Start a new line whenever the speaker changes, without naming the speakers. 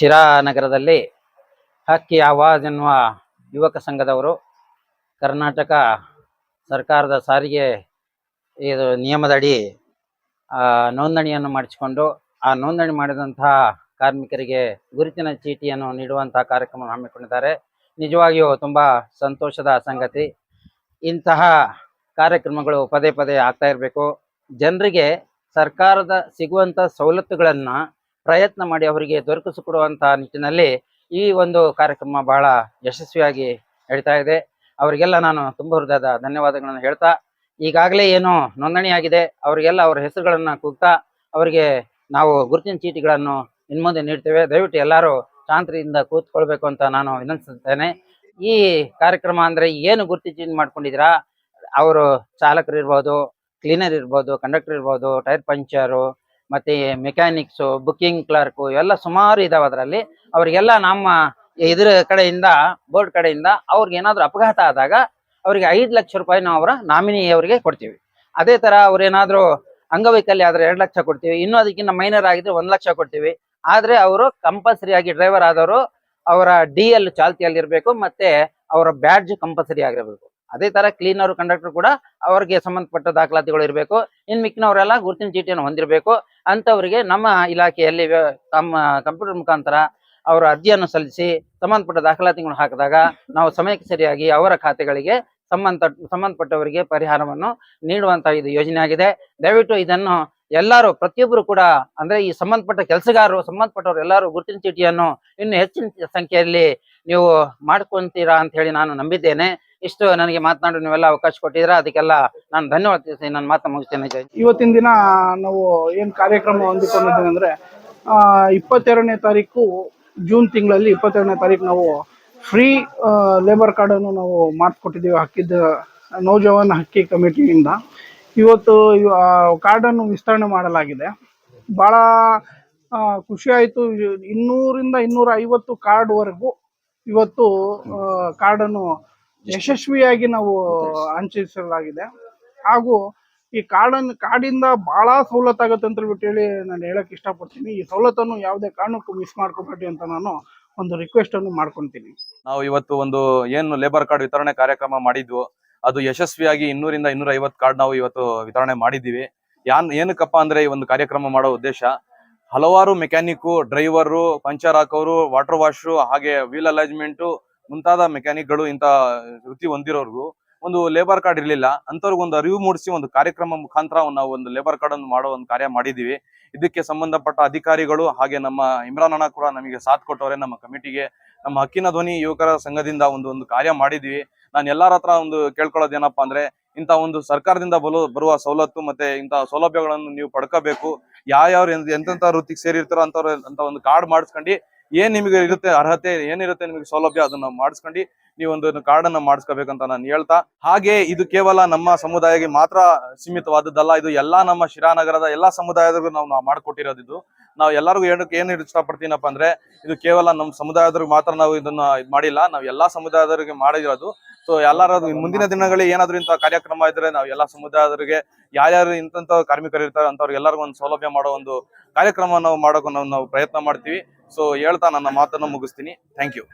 ಶಿರಾ ನಗರದಲ್ಲಿ ಹಕ್ಕಿ ಆವಾಜ್ ಎನ್ನುವ ಯುವಕ ಸಂಘದವರು ಕರ್ನಾಟಕ ಸರ್ಕಾರದ ಸಾರಿಗೆ ಇದು ನಿಯಮದಡಿ ನೋಂದಣಿಯನ್ನು ಮಾಡಿಸಿಕೊಂಡು, ಆ ನೋಂದಣಿ ಮಾಡಿದಂತಹ ಕಾರ್ಮಿಕರಿಗೆ ಗುರುತಿನ ಚೀಟಿಯನ್ನು ನೀಡುವಂತಹ ಕಾರ್ಯಕ್ರಮವನ್ನು ಹಮ್ಮಿಕೊಂಡಿದ್ದಾರೆ. ನಿಜವಾಗಿಯೂ ತುಂಬ ಸಂತೋಷದ ಸಂಗತಿ. ಇಂತಹ ಕಾರ್ಯಕ್ರಮಗಳು ಪದೇ ಪದೇ ಆಗ್ತಾ ಇರಬೇಕು. ಜನರಿಗೆ ಸರ್ಕಾರದ ಸಿಗುವಂತ ಸವಲತ್ತುಗಳನ್ನ ಪ್ರಯತ್ನ ಮಾಡಿ ಅವರಿಗೆ ದೊರಕಿಸಿಕೊಡುವಂತಹ ನಿಟ್ಟಿನಲ್ಲಿ ಈ ಒಂದು ಕಾರ್ಯಕ್ರಮ ಬಹಳ ಯಶಸ್ವಿಯಾಗಿ ನಡೀತಾ ಇದೆ. ಅವರಿಗೆಲ್ಲ ನಾನು ತುಂಬ ಹೃದಯದ ಧನ್ಯವಾದಗಳನ್ನು ಹೇಳ್ತಾ, ಈಗಾಗಲೇ ಏನು ನೋಂದಣಿ ಆಗಿದೆ ಅವರಿಗೆಲ್ಲ ಅವರ ಹೆಸರುಗಳನ್ನ ಕೂಗ್ತಾ, ಅವರಿಗೆ ನಾವು ಗುರುತಿನ ಚೀಟಿಗಳನ್ನು ಇನ್ಮುಂದೆ ನೀಡ್ತೇವೆ. ದಯವಿಟ್ಟು ಎಲ್ಲರೂ ಶಾಂತಿಯಿಂದ ಕೂತ್ಕೊಳ್ಬೇಕು ಅಂತ ನಾನು ವಿನಂತಿಸುತ್ತೇನೆ. ಈ ಕಾರ್ಯಕ್ರಮ ಅಂದ್ರೆ ಏನು ಗುರುತಿನ ಚೀಟಿ ಮಾಡ್ಕೊಂಡಿದ್ದೀರಾ? ಅವರು ಚಾಲಕರು ಇರ್ಬೋದು, ಕ್ಲೀನರ್ ಇರ್ಬೋದು, ಕಂಡಕ್ಟರ್ ಇರ್ಬೋದು, ಟೈರ್ ಪಂಚರು ಮತ್ತೆ ಮೆಕ್ಯಾನಿಕ್ಸು ಬುಕಿಂಗ್ ಕ್ಲರ್ಕು ಇವೆಲ್ಲ ಸುಮಾರು ಇದಾವೆ ಅದರಲ್ಲಿ. ಅವರಿಗೆಲ್ಲ ನಮ್ಮ ಇದ್ರ ಕಡೆಯಿಂದ ಬೋರ್ಡ್ ಕಡೆಯಿಂದ ಅವ್ರಿಗೆ ಏನಾದ್ರು ಅಪಘಾತ ಆದಾಗ ಅವರಿಗೆ ಐದು ಲಕ್ಷ ರೂಪಾಯಿ ನಾವು ಅವರ ನಾಮಿನಿ ಅವರಿಗೆ ಕೊಡ್ತೀವಿ. ಅದೇ ತರ ಅವ್ರೇನಾದ್ರೂ ಅಂಗವೈಕಲ್ಯ ಆದ್ರೆ ಎರಡು ಲಕ್ಷ ಕೊಡ್ತೀವಿ. ಇನ್ನು ಅದಕ್ಕಿಂತ ಮೈನರ್ ಆಗಿದ್ರೆ ಒಂದು ಲಕ್ಷ ಕೊಡ್ತೀವಿ. ಆದ್ರೆ ಅವರು ಕಂಪಲ್ಸರಿ ಆಗಿ ಡ್ರೈವರ್ ಆದವರು ಅವರ ಡಿ ಎಲ್ ಚಾಲ್ತಿಯಲ್ಲಿ ಇರಬೇಕು ಮತ್ತೆ ಅವರ ಬ್ಯಾಡ್ಜ್ ಕಂಪಲ್ಸರಿ ಆಗಿರಬೇಕು. ಅದೇ ತರ ಕ್ಲೀನರ್ ಕಂಡಕ್ಟರ್ ಕೂಡ ಅವರಿಗೆ ಸಂಬಂಧಪಟ್ಟ ದಾಖಲಾತಿಗಳು ಇರಬೇಕು. ಇನ್ ಮಿಕ್ಕಿನವರೆಲ್ಲ ಗುರುತಿನ ಚೀಟಿಯನ್ನು ಹೊಂದಿರಬೇಕು. ಅಂತವರಿಗೆ ನಮ್ಮ ಇಲಾಖೆಯಲ್ಲಿ ತಮ್ಮ ಕಂಪ್ಯೂಟರ್ ಮುಖಾಂತರ ಅವರ ಅರ್ಜಿಯನ್ನು ಸಲ್ಲಿಸಿ ಸಂಬಂಧಪಟ್ಟ ದಾಖಲಾತಿಗಳು ಹಾಕಿದಾಗ ನಾವು ಸಮಯಕ್ಕೆ ಸರಿಯಾಗಿ ಅವರ ಖಾತೆಗಳಿಗೆ ಸಂಬಂಧ ಸಂಬಂಧಪಟ್ಟವರಿಗೆ ಪರಿಹಾರವನ್ನು ನೀಡುವಂತಹ ಇದು ಯೋಜನೆ ಆಗಿದೆ. ದಯವಿಟ್ಟು ಇದನ್ನು ಎಲ್ಲರೂ ಪ್ರತಿಯೊಬ್ಬರು ಕೂಡ ಅಂದ್ರೆ ಈ ಸಂಬಂಧಪಟ್ಟ ಕೆಲಸಗಾರರು, ಸಂಬಂಧಪಟ್ಟವರು ಎಲ್ಲರೂ ಗುರುತಿನ ಚೀಟಿಯನ್ನು ಇನ್ನು ಹೆಚ್ಚಿನ ಸಂಖ್ಯೆಯಲ್ಲಿ ನೀವು ಮಾಡ್ಕೊಂತೀರಾ ಅಂತ ಹೇಳಿ ನಾನು ನಂಬಿದ್ದೇನೆ. ಇಷ್ಟು ನನಗೆ ಮಾತನಾಡಲು ನೀವೆಲ್ಲ ಅವಕಾಶ ಕೊಟ್ಟಿದ್ರೆ ಅದಕ್ಕೆಲ್ಲ ನಾನು ಧನ್ಯವಾದ ತಿಳಿಸಿ ನನ್ನ ಮಾತು ಮುಗಿಸ್ತೇನೆ
ಇವತ್ತಿನ ದಿನ ನಾವು ಏನು ಕಾರ್ಯಕ್ರಮ ಹೊಂದಿಕೊಂಡಿದ್ದೀವಿ ಅಂದರೆ ಇಪ್ಪತ್ತೆರಡನೇ ತಾರೀಕು ಜೂನ್ ತಿಂಗಳಲ್ಲಿ ಇಪ್ಪತ್ತೆರಡನೇ ತಾರೀಕು ನಾವು ಫ್ರೀ ಲೇಬರ್ ಕಾರ್ಡನ್ನು ನಾವು ಮಾಡಿಸ್ಕೊಟ್ಟಿದ್ದೀವಿ ಹಕ್ಕಿದ್ದ ನೌಜವಾನ್ ಹಕ್ಕಿ ಕಮಿಟಿಯಿಂದ. ಇವತ್ತು ಕಾರ್ಡನ್ನು ವಿಸ್ತರಣೆ ಮಾಡಲಾಗಿದೆ. ಭಾಳ ಖುಷಿ ಆಯಿತು. ಇನ್ನೂರಿಂದ ಇನ್ನೂರ ಐವತ್ತು ಕಾರ್ಡ್ವರೆಗೂ ಇವತ್ತು ಕಾರ್ಡನ್ನು ಯಶಸ್ವಿಯಾಗಿ ನಾವು ಹಂಚಿಸಲಾಗಿದೆ ಹಾಗೂ ಈ ಕಾರ್ಡನ್ನು ಕಾರ್ಡಿಂದ ಬಹಳ ಆಗುತ್ತೆ ಅಂತ ಹೇಳ್ಬಿಟ್ಟು ಹೇಳಿ ನಾನು ಹೇಳಕ್ ಇಷ್ಟಪಡ್ತೀನಿ. ಈ ಸವಲತ್ತನ್ನು ಯಾವುದೇ ಕಾರಣಕ್ಕೂ ಮಿಸ್ ಮಾಡ್ಕೋಬೇಡಿ ಅಂತ ನಾನು ಒಂದು ರಿಕ್ವೆಸ್ಟ್ ಅನ್ನು ಮಾಡ್ಕೊಂತೀನಿ.
ನಾವು ಇವತ್ತು ಒಂದು ಏನು ಲೇಬರ್ ಕಾರ್ಡ್ ವಿತರಣೆ ಕಾರ್ಯಕ್ರಮ ಮಾಡಿದ್ವು. ಅದು ಯಶಸ್ವಿಯಾಗಿ ಇನ್ನೂರಿಂದ ಇನ್ನೂರ ಐವತ್ತು ಕಾರ್ಡ್ ನಾವು ಇವತ್ತು ವಿತರಣೆ ಮಾಡಿದ್ದೀವಿ. ಯಾನ್ ಏನಕ್ಕಪ್ಪ ಅಂದ್ರೆ ಈ ಒಂದು ಕಾರ್ಯಕ್ರಮ ಮಾಡೋ ಉದ್ದೇಶ ಹಲವಾರು ಮೆಕ್ಯಾನಿಕ್ಕು ಡ್ರೈವರು ಪಂಚರ್ ಹಾಕೋರು ವಾಟರ್ ವಾಶು ಹಾಗೆ ವೀಲ್ ಅಲೈಜ್ಮೆಂಟು ಮುಂತಾದ ಮೆಕ್ಯಾನಿಕ್ಗಳು ಇಂಥ ವೃತ್ತಿ ಹೊಂದಿರೋರ್ಗು ಒಂದು ಲೇಬರ್ ಕಾರ್ಡ್ ಇರಲಿಲ್ಲ, ಅಂಥವ್ರಿಗೆ ಒಂದು ಅರಿವು ಮೂಡಿಸಿ ಒಂದು ಕಾರ್ಯಕ್ರಮ ಮುಖಾಂತರ ನಾವು ಒಂದು ಲೇಬರ್ ಕಾರ್ಡ್ ಅನ್ನು ಮಾಡೋ ಒಂದು ಕಾರ್ಯ ಮಾಡಿದೀವಿ. ಇದಕ್ಕೆ ಸಂಬಂಧಪಟ್ಟ ಅಧಿಕಾರಿಗಳು ಹಾಗೆ ನಮ್ಮ ಇಮ್ರಾನ್ ಅಣ್ಣ ಕೂಡ ನಮಗೆ ಸಾಥ್ ಕೊಟ್ಟವ್ರೆ, ನಮ್ಮ ಕಮಿಟಿಗೆ, ನಮ್ಮ ಹಕ್ಕಿನ ಧ್ವನಿ ಯುವಕರ ಸಂಘದಿಂದ ಒಂದು ಒಂದು ಕಾರ್ಯ ಮಾಡಿದೀವಿ. ನಾನು ಎಲ್ಲರ ಹತ್ರ ಒಂದು ಕೇಳ್ಕೊಳ್ಳೋದು ಏನಪ್ಪಾ ಅಂದ್ರೆ, ಇಂಥ ಒಂದು ಸರ್ಕಾರದಿಂದ ಬಲು, ಬರುವ ಸವಲತ್ತು ಮತ್ತೆ ಇಂಥ ಸೌಲಭ್ಯಗಳನ್ನು ನೀವು ಪಡ್ಕೋಬೇಕು. ಯಾವ್ಯಾವ ಎಂತೆಂತ ವೃತ್ತಿಗೆ ಸೇರಿರ್ತಾರೋ ಅಂತವ್ರ ಅಂತ ಒಂದು ಕಾರ್ಡ್ ಮಾಡಿಸ್ಕೊಂಡು ಏನ್ ನಿಮಗೆ ಇರುತ್ತೆ ಅರ್ಹತೆ ಏನಿರುತ್ತೆ ನಿಮಗೆ ಸೌಲಭ್ಯ ಅದನ್ನ ಮಾಡಿಸ್ಕೊಂಡು ನೀವು ಒಂದು ಕಾರ್ಡ್ ಅನ್ನ ಮಾಡಿಸ್ಕೋಬೇಕಂತ ನಾನು ಹೇಳ್ತಾ, ಹಾಗೆ ಇದು ಕೇವಲ ನಮ್ಮ ಸಮುದಾಯಕ್ಕೆ ಮಾತ್ರ ಸೀಮಿತವಾದದ್ದಲ್ಲ, ಇದು ಎಲ್ಲಾ ನಮ್ಮ ಶಿರಾನಗರದ ಎಲ್ಲಾ ಸಮುದಾಯದವ್ರಿಗೂ ನಾವು ನಾವು ಮಾಡಿಕೊಟ್ಟಿರೋದು ಇದು. ನಾವು ಎಲ್ಲರಿಗೂ ಹೇಳಕ್ಕೆ ಏನ್ ಇಷ್ಟಪಡ್ತೀನಪ್ಪ ಅಂದ್ರೆ, ಇದು ಕೇವಲ ನಮ್ಮ ಸಮುದಾಯದವ್ರಿಗೆ ಮಾತ್ರ ನಾವು ಇದನ್ನ ಇದ್ ಮಾಡಿಲ್ಲ, ನಾವು ಎಲ್ಲಾ ಸಮುದಾಯದವರಿಗೆ ಮಾಡಿರೋದು. ಸೊ ಎಲ್ಲಾರು ಮುಂದಿನ ದಿನಗಳಲ್ಲಿ ಏನಾದ್ರು ಇಂಥ ಕಾರ್ಯಕ್ರಮ ಇದ್ರೆ ನಾವು ಎಲ್ಲಾ ಸಮುದಾಯದವರಿಗೆ, ಯಾರ್ಯಾರು ಇಂಥ ಕಾರ್ಮಿಕರು ಇರ್ತಾರೆ ಅಂತವ್ರಿಗೆ ಎಲ್ಲರಿಗೂ ಒಂದು ಸೌಲಭ್ಯ ಮಾಡೋ ಒಂದು ಕಾರ್ಯಕ್ರಮ ನಾವು ಮಾಡೋಕೆ ನಾವು ಪ್ರಯತ್ನ ಮಾಡ್ತೀವಿ. ಸೊ ಹೇಳ್ತಾ ನನ್ನ ಮಾತನ್ನು ಮುಗಿಸ್ತೀನಿ. Thank you